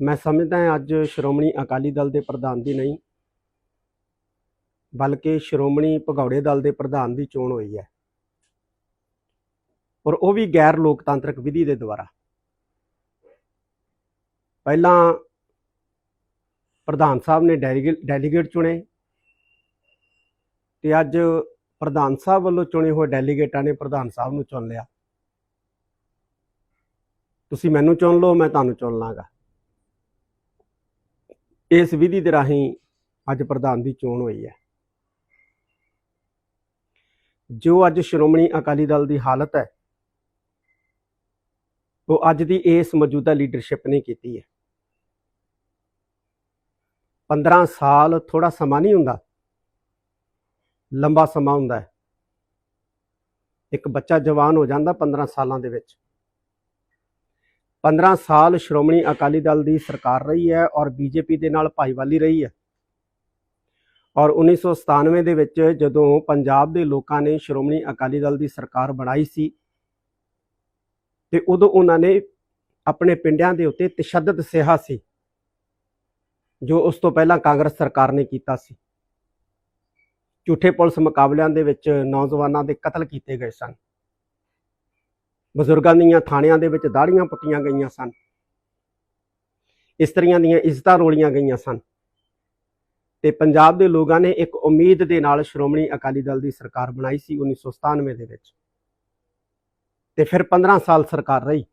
ਮੈਂ ਸਮਝਦਾ ਹਾਂ ਅੱਜ ਸ਼੍ਰੋਮਣੀ ਅਕਾਲੀ ਦਲ ਦੇ ਪ੍ਰਧਾਨ ਦੀ ਨਹੀਂ, ਬਲਕਿ ਸ਼੍ਰੋਮਣੀ ਭਗੌੜੇ ਦਲ ਦੇ ਪ੍ਰਧਾਨ ਦੀ ਚੋਣ ਹੋਈ ਹੈ। ਔਰ ਉਹ ਵੀ ਗੈਰ ਲੋਕਤਾਂਤਰਿਕ ਵਿਧੀ ਦੇ ਦੁਆਰਾ। ਪਹਿਲਾਂ ਪ੍ਰਧਾਨ ਸਾਹਿਬ ਨੇ ਡੈਲੀਗੇ- ਡੈਲੀਗੇਟ ਚੁਣੇ ਤੇ ਅੱਜ ਪ੍ਰਧਾਨ ਸਾਹਿਬ ਵੱਲੋਂ ਚੁਣੇ ਹੋਏ ਡੈਲੀਗੇਟਾਂ ਨੇ ਪ੍ਰਧਾਨ ਸਾਹਿਬ ਨੂੰ ਚੁਣ ਲਿਆ। ਤੁਸੀਂ ਮੈਨੂੰ ਚੁਣ ਲਓ, ਮੈਂ ਤੁਹਾਨੂੰ ਚੁਣ ਲਾਂਗਾ। ਇਸ ਵਿਧੀ ਦੇ ਰਾਹੀਂ ਅੱਜ ਪ੍ਰਧਾਨ ਦੀ ਚੋਣ ਹੋਈ ਹੈ। ਜੋ ਅੱਜ ਸ਼੍ਰੋਮਣੀ ਅਕਾਲੀ ਦਲ ਦੀ ਹਾਲਤ ਹੈ, ਉਹ ਅੱਜ ਦੀ ਇਸ ਮੌਜੂਦਾ ਲੀਡਰਸ਼ਿਪ ਨੇ ਕੀਤੀ ਹੈ। 15 ਸਾਲ ਥੋੜਾ ਸਮਾਂ ਨਹੀਂ ਹੁੰਦਾ, ਲੰਬਾ ਸਮਾਂ ਹੁੰਦਾ ਹੈ। ਇੱਕ ਬੱਚਾ ਜਵਾਨ ਹੋ ਜਾਂਦਾ 15 ਸਾਲਾਂ ਦੇ ਵਿੱਚ। 15 ਸਾਲ ਸ਼੍ਰੋਮਣੀ ਅਕਾਲੀ ਦਲ ਦੀ ਸਰਕਾਰ ਰਹੀ ਹੈ ਔਰ ਬੀਜੇਪੀ ਦੇ ਨਾਲ ਭਾਈਵਾਲੀ ਰਹੀ ਹੈ। ਔਰ 1997 ਦੇ ਵਿੱਚ ਜਦੋਂ ਪੰਜਾਬ ਦੇ ਲੋਕਾਂ ਨੇ ਸ਼੍ਰੋਮਣੀ ਅਕਾਲੀ ਦਲ ਦੀ ਸਰਕਾਰ ਬਣਾਈ ਸੀ, ਤੇ ਉਦੋਂ ਉਹਨਾਂ ਨੇ ਆਪਣੇ ਪਿੰਡਾਂ ਦੇ ਉੱਤੇ ਤਸ਼ੱਦਦ ਸਿਹਾ ਸੀ, ਜੋ ਉਸ ਤੋਂ ਪਹਿਲਾਂ ਕਾਂਗਰਸ ਸਰਕਾਰ ਨੇ ਕੀਤਾ ਸੀ। ਝੂਠੇ ਪੁਲਿਸ ਮੁਕਾਬਲਿਆਂ ਦੇ ਵਿੱਚ ਨੌਜਵਾਨਾਂ ਦੇ ਕਤਲ ਕੀਤੇ ਗਏ ਸਨ। ਬਜ਼ੁਰਗਾਂ ਦੀਆਂ ਥਾਣਿਆਂ ਦੇ ਵਿੱਚ ਦਾੜੀਆਂ ਪੁੱਟੀਆਂ ਗਈਆਂ ਸਨ। ਇਸਤਰੀਆਂ ਦੀਆਂ ਇੱਜ਼ਤਾਂ ਰੋਲੀਆਂ ਗਈਆਂ ਸਨ। ਤੇ ਪੰਜਾਬ ਦੇ ਲੋਕਾਂ ਨੇ ਇੱਕ ਉਮੀਦ ਦੇ ਨਾਲ ਸ਼੍ਰੋਮਣੀ ਅਕਾਲੀ ਦਲ ਦੀ ਸਰਕਾਰ ਬਣਾਈ ਸੀ 1997 ਦੇ ਵਿੱਚ। ਤੇ ਫਿਰ 15 ਸਾਲ ਸਰਕਾਰ ਰਹੀ।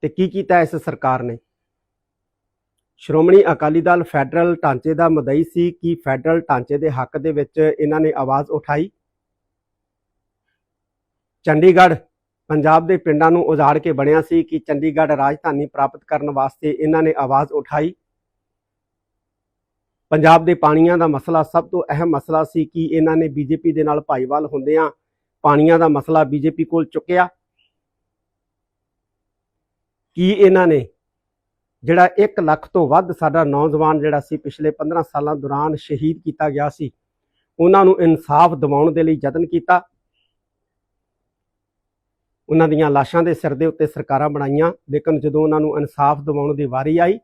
ਤੇ ਕੀ ਕੀਤਾ ਇਸ ਸਰਕਾਰ ਨੇ? ਸ਼੍ਰੋਮਣੀ ਅਕਾਲੀ ਦਲ ਫੈਡਰਲ ਢਾਂਚੇ ਦਾ ਮਦਈ ਸੀ ਕਿ ਫੈਡਰਲ ਢਾਂਚੇ ਦੇ ਹੱਕ ਦੇ ਵਿੱਚ ਇਹਨਾਂ ਨੇ ਆਵਾਜ਼ ਉਠਾਈ ਚੰਡੀਗੜ੍ਹ, ਪੰਜਾਬ ਦੇ ਪਿੰਡਾਂ ਨੂੰ ਉਜਾੜ ਕੇ ਬਣਿਆ ਸੀ ਕਿ ਚੰਡੀਗੜ੍ਹ ਰਾਜਧਾਨੀ ਪ੍ਰਾਪਤ ਕਰਨ ਵਾਸਤੇ ਇਹਨਾਂ ਨੇ ਆਵਾਜ਼ ਉਠਾਈ। ਪੰਜਾਬ ਦੇ ਪਾਣੀਆਂ ਦਾ ਮਸਲਾ ਸਭ ਤੋਂ ਅਹਿਮ ਮਸਲਾ ਸੀ ਕਿ ਇਹਨਾਂ ਨੇ ਬੀਜੇਪੀ ਦੇ ਨਾਲ ਭਾਈਵਾਲ ਹੁੰਦਿਆਂ ਪਾਣੀਆਂ ਦਾ ਮਸਲਾ ਬੀਜੇਪੀ ਕੋਲ ਚੁੱਕਿਆ। ਕੀ ਇਹਨਾਂ ਨੇ ਜਿਹੜਾ 1 ਲੱਖ ਤੋਂ ਵੱਧ ਸਾਡਾ ਨੌਜਵਾਨ ਜਿਹੜਾ ਸੀ ਪਿਛਲੇ 15 ਸਾਲਾਂ ਦੌਰਾਨ ਸ਼ਹੀਦ ਕੀਤਾ ਗਿਆ ਸੀ, ਉਹਨਾਂ ਨੂੰ ਇਨਸਾਫ ਦਿਵਾਉਣ ਦੇ ਲਈ ਯਤਨ ਕੀਤਾ। ਉਹਨਾਂ ਦੀਆਂ ਲਾਸ਼ਾਂ ਦੇ ਸਿਰ ਦੇ ਉੱਤੇ ਸਰਕਾਰਾਂ ਬਣਾਈਆਂ, ਲੇਕਿਨ ਜਦੋਂ ਉਹਨਾਂ ਨੂੰ ਇਨਸਾਫ ਦਿਵਾਉਣ ਦੀ ਵਾਰੀ ਆਈ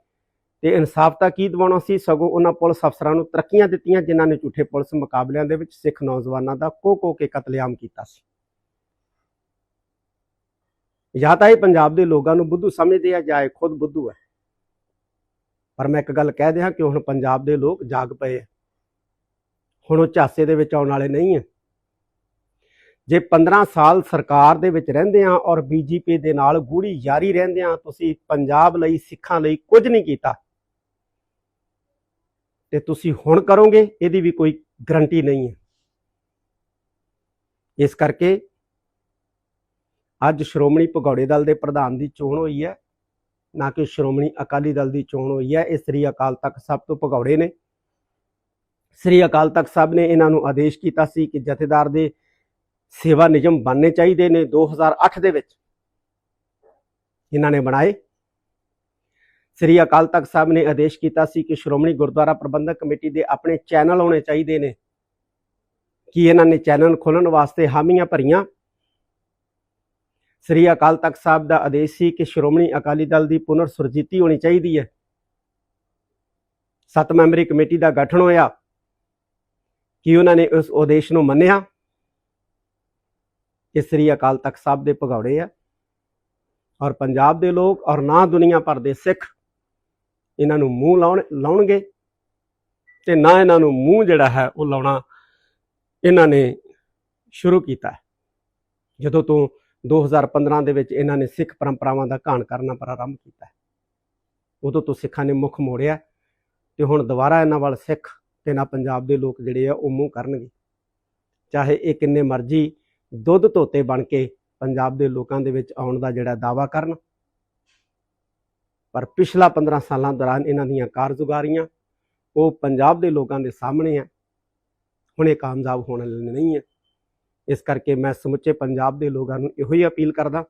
ਤੇ ਇਨਸਾਫ ਤਾਂ ਕੀ ਦਿਵਾਉਣਾ ਸੀ? ਸਗੋਂ ਉਹਨਾਂ ਪੁਲਿਸ ਅਫਸਰਾਂ ਨੂੰ ਤਰੱਕੀਆਂ ਦਿੱਤੀਆਂ ਜਿਨ੍ਹਾਂ ਨੇ ਝੂਠੇ ਪੁਲਿਸ ਮੁਕਾਬਲਿਆਂ ਦੇ ਵਿੱਚ ਸਿੱਖ ਨੌਜਵਾਨਾਂ ਦਾ ਕੋ ਕੋ ਕੇ ਕਤਲੇਆਮ ਕੀਤਾ ਸੀ। ਜਾਂ ਤਾਂ ਇਹ ਪੰਜਾਬ ਦੇ ਲੋਕਾਂ ਨੂੰ ਬੁੱਧੂ ਸਮਝਦੇ ਆ ਜਾਂ ਇਹ ਖੁਦ ਬੁੱਧੂ ਹੈ ਪਰ ਮੈਂ ਇੱਕ ਗੱਲ ਕਹਿ ਦਿਆਂ ਕਿ ਹੁਣ ਪੰਜਾਬ ਦੇ ਲੋਕ ਜਾਗ ਪਏ ਆ। ਹੁਣ ਉਹ ਝਾਸੇ ਦੇ ਵਿੱਚ ਆਉਣ ਵਾਲੇ ਨਹੀਂ ਹੈ ਜੇ 15 ਸਾਲ ਸਰਕਾਰ ਦੇ ਵਿੱਚ ਰਹਿੰਦੇ ਆ ਔਰ ਬੀਜੇਪੀ ਦੇ ਨਾਲ ਗੂੜੀ ਯਾਰੀ ਰਹਿੰਦੇ ਆ ਤੁਸੀਂ ਪੰਜਾਬ ਲਈ, ਸਿੱਖਾਂ ਲਈ ਕੁਝ ਨਹੀਂ ਕੀਤਾ। ਤੇ ਤੁਸੀਂ ਹੁਣ ਕਰੋਗੇ, ਇਹਦੀ ਵੀ ਕੋਈ ਗਰੰਟੀ ਨਹੀਂ ਹੈ। ਇਸ ਕਰਕੇ ਅੱਜ ਸ਼੍ਰੋਮਣੀ ਭਗੌੜੇ ਦਲ ਦੇ ਪ੍ਰਧਾਨ ਦੀ ਚੋਣ ਹੋਈ ਹੈ, ਨਾ ਕਿ ਸ਼੍ਰੋਮਣੀ ਅਕਾਲੀ ਦਲ ਦੀ ਚੋਣ ਹੋਈ ਹੈ। ਇਹ ਸ੍ਰੀ ਅਕਾਲ ਤਖਤ ਸਾਹਿਬ ਤੋਂ ਭਗੌੜੇ ਨੇ। ਸ੍ਰੀ ਅਕਾਲ ਤਖਤ ਸਾਹਿਬ ਨੇ ਇਹਨਾਂ ਨੂੰ ਆਦੇਸ਼ ਕੀਤਾ ਸੀ ਕਿ ਜਥੇਦਾਰ ਦੇ ਸੇਵਾ ਨਿਯਮ ਬਣਨੇ ਚਾਹੀਦੇ ਨੇ 2008 ਦੇ ਵਿੱਚ। ਇਹਨਾਂ ਨੇ ਬਣਾਏ। ਸ੍ਰੀ ਅਕਾਲ ਤਖਤ ਸਾਹਿਬ ਨੇ ਆਦੇਸ਼ ਕੀਤਾ ਸੀ ਕਿ ਸ਼੍ਰੋਮਣੀ ਗੁਰਦੁਆਰਾ ਪ੍ਰਬੰਧਕ ਕਮੇਟੀ ਦੇ ਆਪਣੇ ਚੈਨਲ ਹੋਣੇ ਚਾਹੀਦੇ ਨੇ। ਕਿ ਇਹਨਾਂ ਨੇ ਚੈਨਲ ਖੋਲਣ ਵਾਸਤੇ ਹਾਮੀਆਂ ਭਰੀਆਂ। ਸ੍ਰੀ ਅਕਾਲ ਤਖਤ ਸਾਹਿਬ ਦਾ ਆਦੇਸ਼ ਸੀ ਕਿ ਸ਼੍ਰੋਮਣੀ ਅਕਾਲੀ ਦਲ ਦੀ ਪੁਨਰ ਸੁਰਜੀਤੀ ਹੋਣੀ ਚਾਹੀਦੀ ਹੈ। ਸੱਤ ਮੈਂਬਰੀ ਕਮੇਟੀ ਦਾ ਗਠਨ ਹੋਇਆ। ਕਿ ਉਹਨਾਂ ਨੇ ਉਸ ਉਦੇਸ਼ ਨੂੰ ਮੰਨਿਆ। ਇਹ ਸ੍ਰੀ ਅਕਾਲ ਤਖਤ ਸਾਹਿਬ ਦੇ ਭਗੌੜੇ ਆ ਔਰ ਪੰਜਾਬ ਦੇ ਲੋਕ ਔਰ ਨਾ ਦੁਨੀਆ ਭਰ ਦੇ ਸਿੱਖ ਇਹਨਾਂ ਨੂੰ ਮੂੰਹ ਲਾਉਣ, ਲਾਉਣਗੇ ਤੇ ਨਾ ਇਹਨਾਂ ਨੂੰ ਮੂੰਹ ਜਿਹੜਾ ਹੈ ਉਹ ਲਾਉਣਾ ਇਹਨਾਂ ਨੇ ਸ਼ੁਰੂ ਕੀਤਾ ਜਦੋਂ ਤੋਂ 2015 ਦੇ ਵਿੱਚ ਇਹਨਾਂ ਨੇ ਸਿੱਖ ਪਰੰਪਰਾਵਾਂ ਦਾ ਘਾਣ ਕਰਨਾ ਪ੍ਰਾਰੰਭ ਕੀਤਾ ਉਦੋਂ ਤੋਂ ਸਿੱਖਾਂ ਨੇ ਮੁੱਖ ਮੋੜਿਆ ਤੇ ਹੁਣ ਦੁਬਾਰਾ ਇਹਨਾਂ ਵੱਲ ਸਿੱਖ ਤੇ ਨਾ ਪੰਜਾਬ ਦੇ ਲੋਕ ਜਿਹੜੇ ਆ ਉਹ ਮੂੰਹ ਕਰਨਗੇ। ਚਾਹੇ ਇਹ ਕਿੰਨੇ ਮਰਜ਼ੀ ਦੁੱਧ ਧੋਤੇ ਬਣ ਕੇ ਪੰਜਾਬ ਦੇ ਲੋਕਾਂ ਦੇ ਵਿੱਚ ਆਉਣ ਦਾ ਜਿਹੜਾ ਦਾਵਾ ਕਰਨ। ਪਰ ਪਿਛਲਾ 15 ਸਾਲਾਂ ਦੌਰਾਨ ਇਹਨਾਂ ਦੀਆਂ ਕਾਰਜੁਗਾਰੀਆਂ ਉਹ ਪੰਜਾਬ ਦੇ ਲੋਕਾਂ ਦੇ ਸਾਹਮਣੇ ਆ। ਹੁਣ ਇਹ ਕਾਮਯਾਬ ਹੋਣ ਵਾਲੇ ਨਹੀਂ ਹੈ ਇਸ ਕਰਕੇ ਮੈਂ ਸਮੁੱਚੇ ਪੰਜਾਬ ਦੇ ਲੋਕਾਂ ਨੂੰ ਇਹੋ ਹੀ ਅਪੀਲ ਕਰਦਾ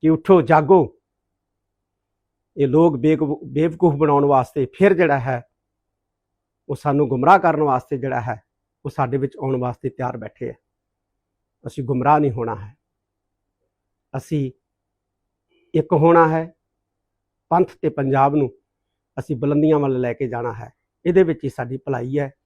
ਕਿ ਉਠੋ, ਜਾਗੋ। ਇਹ ਲੋਕ ਬੇਵਕੂ- ਬੇਵਕੂਫ ਬਣਾਉਣ ਵਾਸਤੇ ਫਿਰ ਜਿਹੜਾ ਹੈ, ਉਹ ਸਾਨੂੰ ਗੁੰਮਰਾਹ ਕਰਨ ਵਾਸਤੇ ਜਿਹੜਾ ਹੈ, ਉਹ ਸਾਡੇ ਵਿੱਚ ਆਉਣ ਵਾਸਤੇ ਤਿਆਰ ਬੈਠੇ ਹੈ ਅਸੀਂ ਗੁੰਮਰਾਹ ਨਹੀਂ ਹੋਣਾ ਹੈ। ਅਸੀਂ ਇੱਕ ਹੋਣਾ ਹੈ, ਪੰਥ ਤੇ ਪੰਜਾਬ ਨੂੰ ਅਸੀਂ ਬੁਲੰਦੀਆਂ ਵੱਲ ਲੈ ਕੇ ਜਾਣਾ ਹੈ। ਇਹਦੇ ਵਿੱਚ ਹੀ ਸਾਡੀ ਭਲਾਈ ਹੈ।